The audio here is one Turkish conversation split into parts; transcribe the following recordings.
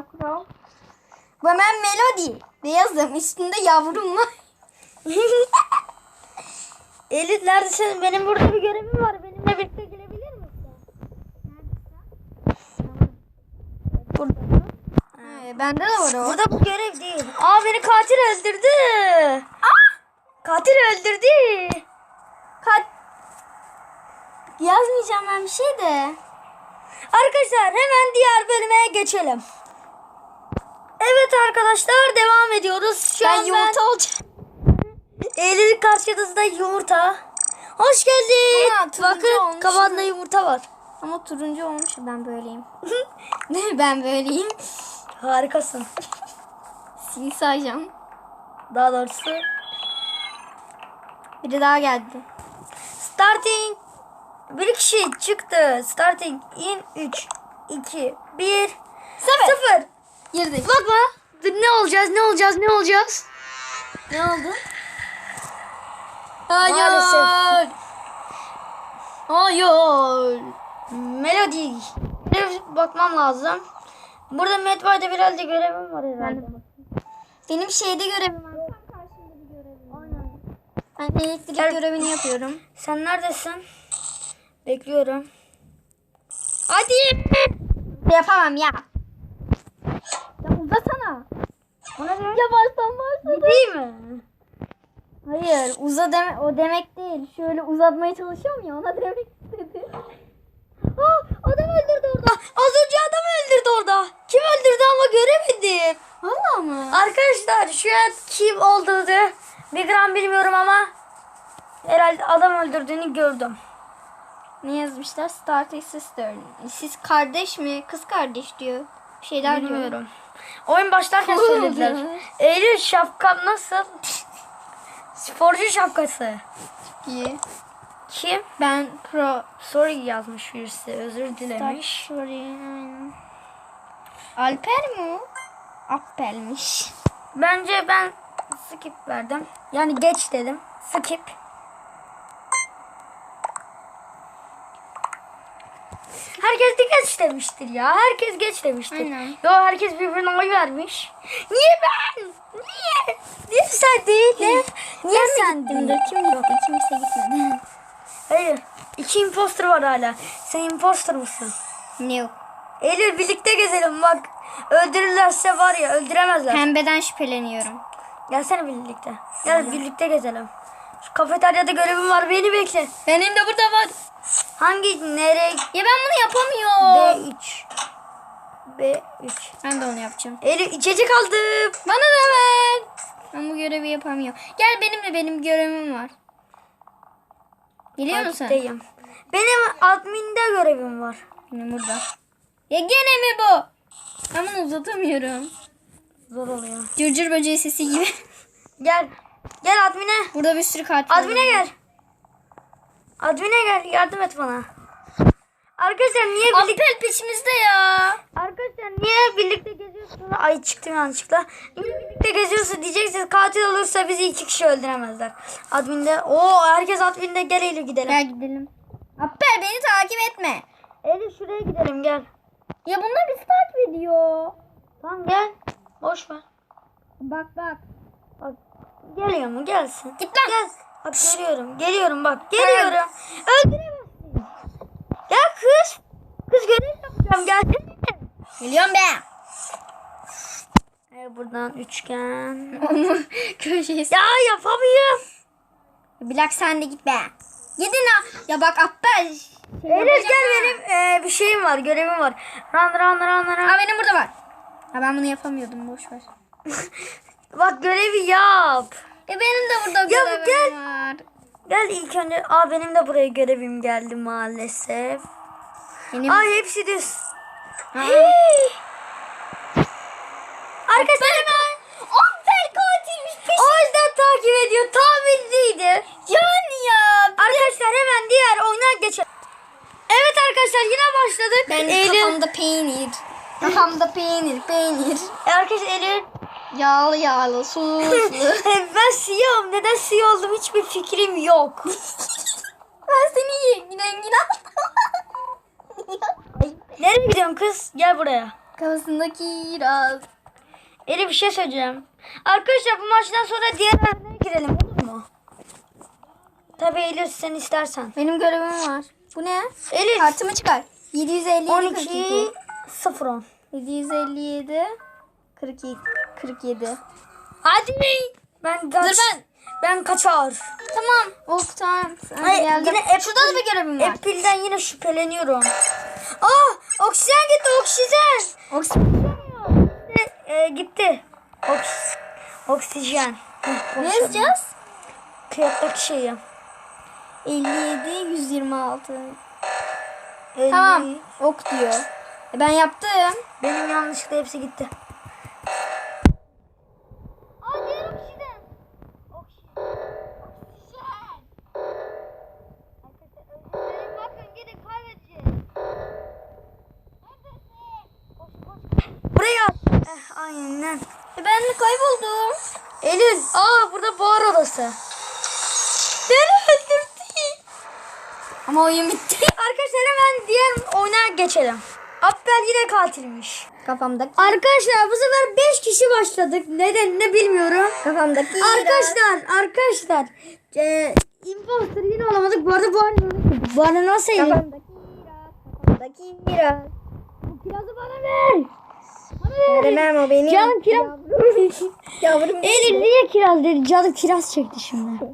Kral Kral. Bu hemen Melody. Beyazım üstünde yavrum var. Elif neredesin? Benim burada bir görevim var. Benimle birlikte gelebilir misin? Burada. Ee, bende de var o. Burada bu görev değil. Aa beni katil öldürdü. Katil öldürdü. Kat... Yazmayacağım ben bir şey de. Arkadaşlar hemen diğer bölüme geçelim. Evet arkadaşlar devam ediyoruz. Şu Ben an yumurta olacağım. Eylül karşınızda yumurta. Hoş geldin. Bakın kabanda yumurta var. Ama turuncu olmuş ben böyleyim. ben böyleyim. Harikasın. Sil sayacağım. Daha doğrusu Biri daha geldi. starting bir kişi çıktı. Starting in 3 2 1 Sıfır. 0. Girdik. Bakma. Ne olacağız? Ne olacağız? Ne olacağız? Ne oldu? Hayır. Maalesef. Hayır. Melodi. Bakmam lazım. Burada Medbay'da herhalde görevim var herhalde. Benim şeyde görevim var. Ben elektrik Gel. görevini yapıyorum. Sen neredesin? Bekliyorum. Hadi. Yapamam ya. Ya uzasana. Bana ne? Ya baştan başla. Değil mi? Hayır uza deme o demek değil. Şöyle uzatmaya çalışıyorum ya ona demek istedi. Aa, adam öldürdü orada. Az önce adam öldürdü orada. Kim öldürdü ama göremedim. Valla mı? Arkadaşlar şu an kim olduğunu bir gram bilmiyorum ama herhalde adam öldürdüğünü gördüm. Ne yazmışlar? Starting sister. Siz kardeş mi? Kız kardeş diyor. Bir şeyler diyor. Oyun başlarken söylediler. Eylül şapkam nasıl? Sporcu şapkası. İyi. Kim? Ben pro. Sorry yazmış birisi. Özür dilemiş. Sorry. Alper mi? Appelmiş. Bence ben skip verdim. Yani geç dedim. Skip. Herkes de geç demiştir ya. Herkes geç demiştir. Aynen. Yo herkes birbirine oy vermiş. Niye ben? Niye? Niye sen değil? Ne? Niye sen Gittim de değil? kim gitti? Kimse gitmedi. Hayır. İki imposter var hala. Sen imposter mısın? O? Eylül birlikte gezelim bak. Öldürürlerse var ya öldüremezler. Pembeden şüpheleniyorum. Gelsene birlikte. Gel birlikte gezelim. Şu kafeteryada görevim var beni bekle. Benim de burada var. Hangi nereye? Ya ben bunu yapamıyorum. B3. B3. Ben de onu yapacağım. Eylül içecek aldım. Bana da ver. Ben bu görevi yapamıyorum. Gel benim de benim görevim var. Biliyor musun? Takipteyim. Benim adminde görevim var. Benim burada. Ya gene mi bu? Ben bunu uzatamıyorum. Zor oluyor. Cırcır böceği sesi gibi. Gel. Gel admine. Burada bir sürü katil Admine var. gel. Admine gel yardım et bana. Arkadaşlar niye birlikte Appel peşimizde ya. Arkadaşlar niye birlikte geziyorsun? Ay çıktım yanlışlıkla. Niye birlikte geziyorsun diyeceksiniz. Katil olursa bizi iki kişi öldüremezler. Adminde. Oo herkes adminde gel Eylül gidelim. Gel gidelim. Appel beni takip etme. Eylül şuraya gidelim gel. Ya bunlar bizi takip ediyor. Tamam gel. Boş ver. Bak bak. Bak geliyor mu gelsin. Git lan. Gel. Bak geliyorum. Geliyorum bak. Geliyorum. Öldüremezsin. Gel kız. Kız görev yapacağım. Gelsene. Geliyorum be. Evet, buradan üçgen. Onun köşesi. Ya yapamıyorum. Bilak sen de git be. Gidin ha. Ya bak Appel. Şey yapacağım gel benim e, bir şeyim var. Görevim var. Run run run run. Ha benim burada var. Ha ben bunu yapamıyordum boş ver. Bak görevi yap. E benim de burada Ya görevim gel. var. Gel ilk önce. Aa benim de buraya görevim geldi maalesef. Benim Ay hepsi düz. Arkadaşlar. Appel katilmiş. O yüzden takip ediyor. Tahminliydi. Yani ya. Arkadaşlar hemen diğer oyuna geçelim. Evet arkadaşlar yine başladık. Benim Eylül. kafamda peynir. Kafamda peynir, peynir. E, Arkadaşlar Eylül. Yağlı yağlı, soslu. ben siyahım. Neden siyah oldum hiçbir fikrim yok. ben seni rengin aldım. Nereye gidiyorsun kız? Gel buraya. Kafasındaki Kiraz. Elif bir şey söyleyeceğim. Arkadaşlar bu maçtan sonra diğer arenaya girelim olur mu? Tabii Elif sen istersen. Benim görevim var. Bu ne? Elif Kartımı çıkar. 757 12 0 10. 757 42 47. Hadi. Ben kaç. Dur ben. Ben kaçar. Tamam. Oh tamam. Sen Ay, geldin. yine Apple- Şurada da bir görevim var. Apple'den yine şüpheleniyorum. Aa oksijen gitti oksijen. Oksijen. E, e, gitti. Oks oksijen. Ne yazacağız? Kıyattaki şeyi. 57 126. Elli. Tamam. Ok diyor. E, Ben yaptım. Benim yanlışlıkla hepsi gitti. Ben de kayboldum. Elif. Aa burada buhar odası. Öldürdü. Ama oyun bitti. Arkadaşlar hemen diğer oyuna geçelim. Appel yine katilmiş. Kafamdaki. Arkadaşlar bu sefer 5 kişi başladık. Nedenini bilmiyorum. Kafamdaki. Arkadaşlar arkadaşlar e, imposter yine olamadık. Bu arada bu arada bu arada nasıl? Kafamdaki Kafamdaki biraz. Kirazı bana ver. Veremem o benim. Canım kiraz. Yavrum. Elif niye kiraz dedi? Canım kiraz çekti şimdi.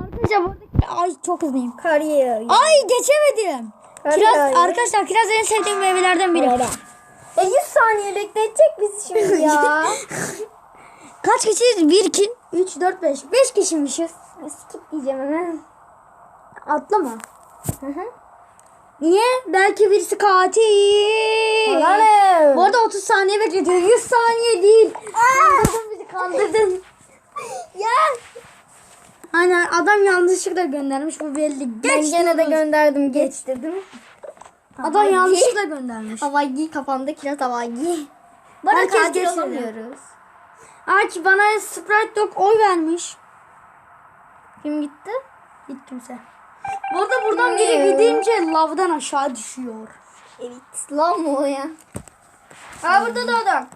Arkadaşlar buradaki... Ay çok hızlıyım. Kar. Ay geçemedim. Kar Kiraz yağıyor. arkadaşlar kiraz en sevdiğim meyvelerden biri. E 100 saniye bekletecek bizi şimdi ya. Kaç kişiyiz? 1 2 3 4 5. 5 kişiymişiz. Skip diyeceğim hemen. Atlama. Niye? Belki birisi katil. Olalım. Bu arada 30 saniye bekletiyor. 100 saniye değil. Kandırdın bizi kandırdın. Ya. Aynen adam yanlışlıkla göndermiş bu belli. Geç Ben gene de gönderdim geç dedim. Adam yanlışlıkla göndermiş. Havai kafamda kiraz havai. Bana Herkes katil geçti. olamıyoruz. Aç bana Sprite Dog oy vermiş. Kim gitti? Hiç kimse. Bu arada buradan biri gidince lavdan aşağı düşüyor. Evet. Lan mı o ya? Aa burada da adam.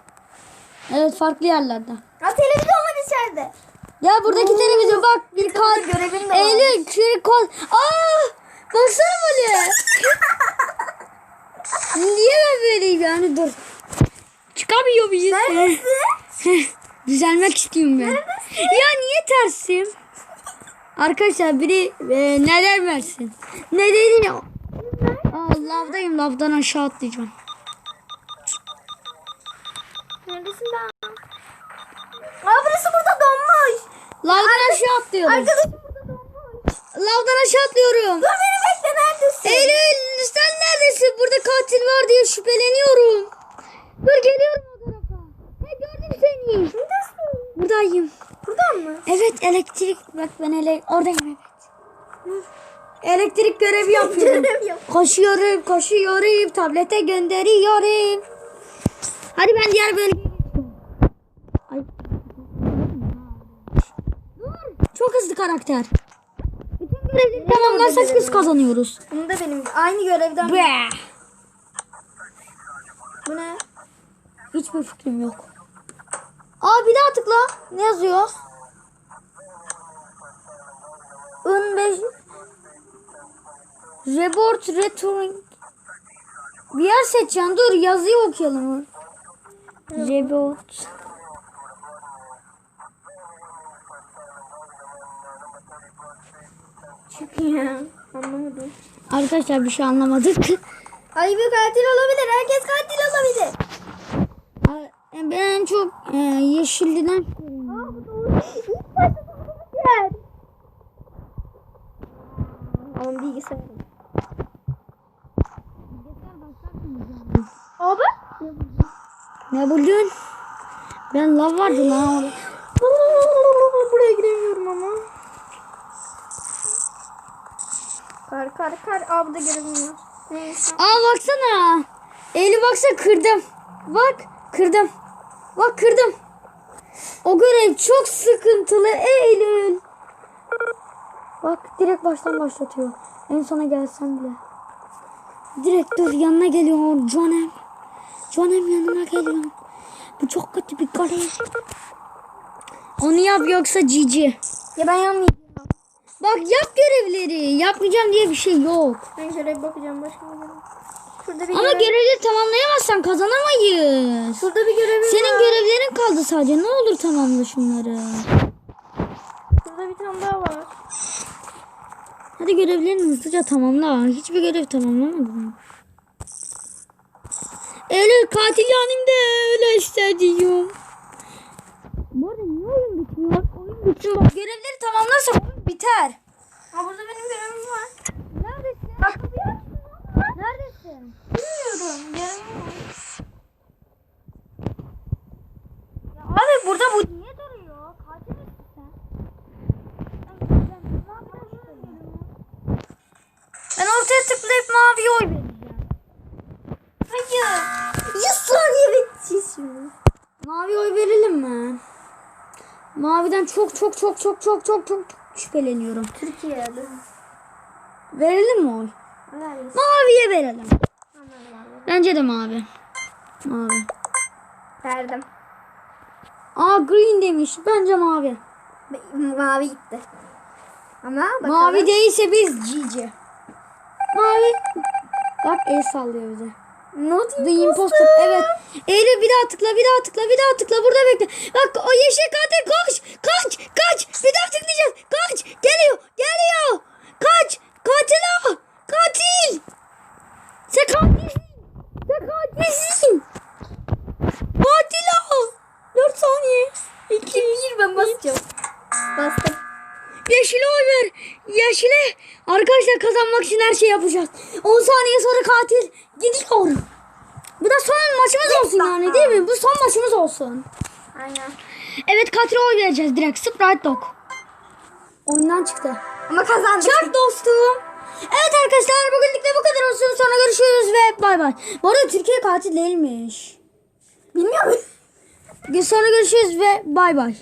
Evet farklı yerlerde. Ha televizyon var içeride. Ya buradaki televizyon bak bir kal. görevin de. Eylül kür kol. Aa! Baksana böyle. Niye ben böyleyim yani dur. Çıkamıyor muyuz? Neredesin? Düzelmek istiyorum ben. Ya niye tersim? Arkadaşlar biri e, neden versin? Ne? Aa, lavdayım lavdan aşağı atlayacağım. Neredesin ben? Aa burası burada donmuş. Lavdan aşağı atlıyorum. Arkadaşım burada donmuş. Lavdan aşağı atlıyorum. Dur beni bekle neredesin? Eylül sen neredesin? Burada katil var diye şüpheleniyorum. Dur geliyorum o tarafa. He gördüm seni. Neredesin? Buradayım. Buradan mı? Evet elektrik. Bak ben ele oradayım evet. Elektrik görevi yapıyorum. Görev yap. koşuyorum koşuyorum. Tablete gönderiyorum. Hadi ben diğer bölgeye. Ay. Dur. Çok hızlı karakter. Bütün görevleri tamamlarsak biz kazanıyoruz. Bunu da benim. Aynı görevden. Be. Bu ne? Hiçbir fikrim yok. Aa bir daha tıkla. Ne yazıyor? 5 Report Returning Bir yer seçeceksin. Dur yazıyı okuyalım. Report Çık ya. Anlamadım. Arkadaşlar bir şey anlamadık. Ay bir katil olabilir. Herkes katil olabilir. Ben çok e, yeşilliden Aa bu doğru. İlk başta doğru yer. Oğlum bilgisayarım. Abi. ne buldun? Ben lav vardı lan orada. Buraya giremiyorum ama. Kar kar kar. Aa burada görevim var. Neyse. Aa baksana. Eli baksa kırdım. Bak kırdım. Bak kırdım. O görev çok sıkıntılı Eylül. Bak direkt baştan başlatıyor. En sona gelsem bile. Direkt dur yanına geliyor Jonem. Jonem yanıma geliyor. Bu çok kötü bir kare. Onu yap yoksa cici. Ya ben yanmayacağım. Bak yap görevleri. Yapmayacağım diye bir şey yok. Ben şöyle bir bakacağım başka bir. Şurada bir Ama görev. görevleri tamamlayamazsan kazanamayız. Şurada bir görevim Senin var. görevlerin kaldı sadece. Ne olur tamamla şunları. Şurada bir tane daha var. Hadi görevlerini hızlıca tamamla. Hiçbir görev tamamlamadın. Eylül katil yanımda öyle hissediyorum. Bu arada niye oyun bitmiyor? Oyun bitsin bak görevleri tamamlarsak oyun biter. Ha burada benim görevim var. Neredesin? Bak kapıyı. Neredesin? Bilmiyorum. Görevim var. Ya abi burada bu niye duruyor? Katil misin sen? Ben ortaya tıklayıp maviye oy vereceğim. Hayır. 100 saniye şimdi. Mavi oy verelim mi? Maviden çok çok çok çok çok çok çok şüpheleniyorum. Türkiye'de. Verelim mi oy? Neredesin? Maviye verelim. Bence de mavi. Mavi. Verdim. Aa green demiş. Bence mavi. Mavi gitti. Ama bakalım. Mavi değilse biz cici. Mavi. Bak el sallıyor bize. Not The imposter. Evet. Eylül bir daha tıkla, bir daha tıkla, bir daha tıkla. Burada bekle. Bak o yeşil katil koş. Kaç, kaç. Bir daha tıklayacağız. Kaç. Geliyor, geliyor. Kaç. Katil o. Katil. Sen katilsin. Sen katilsin. Katil o. 4 saniye. 2 Bir ben basacağım. Bastım. Yeşile oy ver. Yeşile. İçin her şey yapacağız. 10 saniye sonra katil gidiyor. Bu da son maçımız olsun yani değil mi? Bu son maçımız olsun. Aynen. Evet katile oy vereceğiz direkt. Sprite Dog. Oyundan çıktı. Ama kazandık. Çak dostum. Evet arkadaşlar bugünlük de bu kadar olsun. Sonra görüşürüz ve bay bay. Bu arada Türkiye katil değilmiş. Bilmiyorum. Sonra görüşürüz ve bay bay.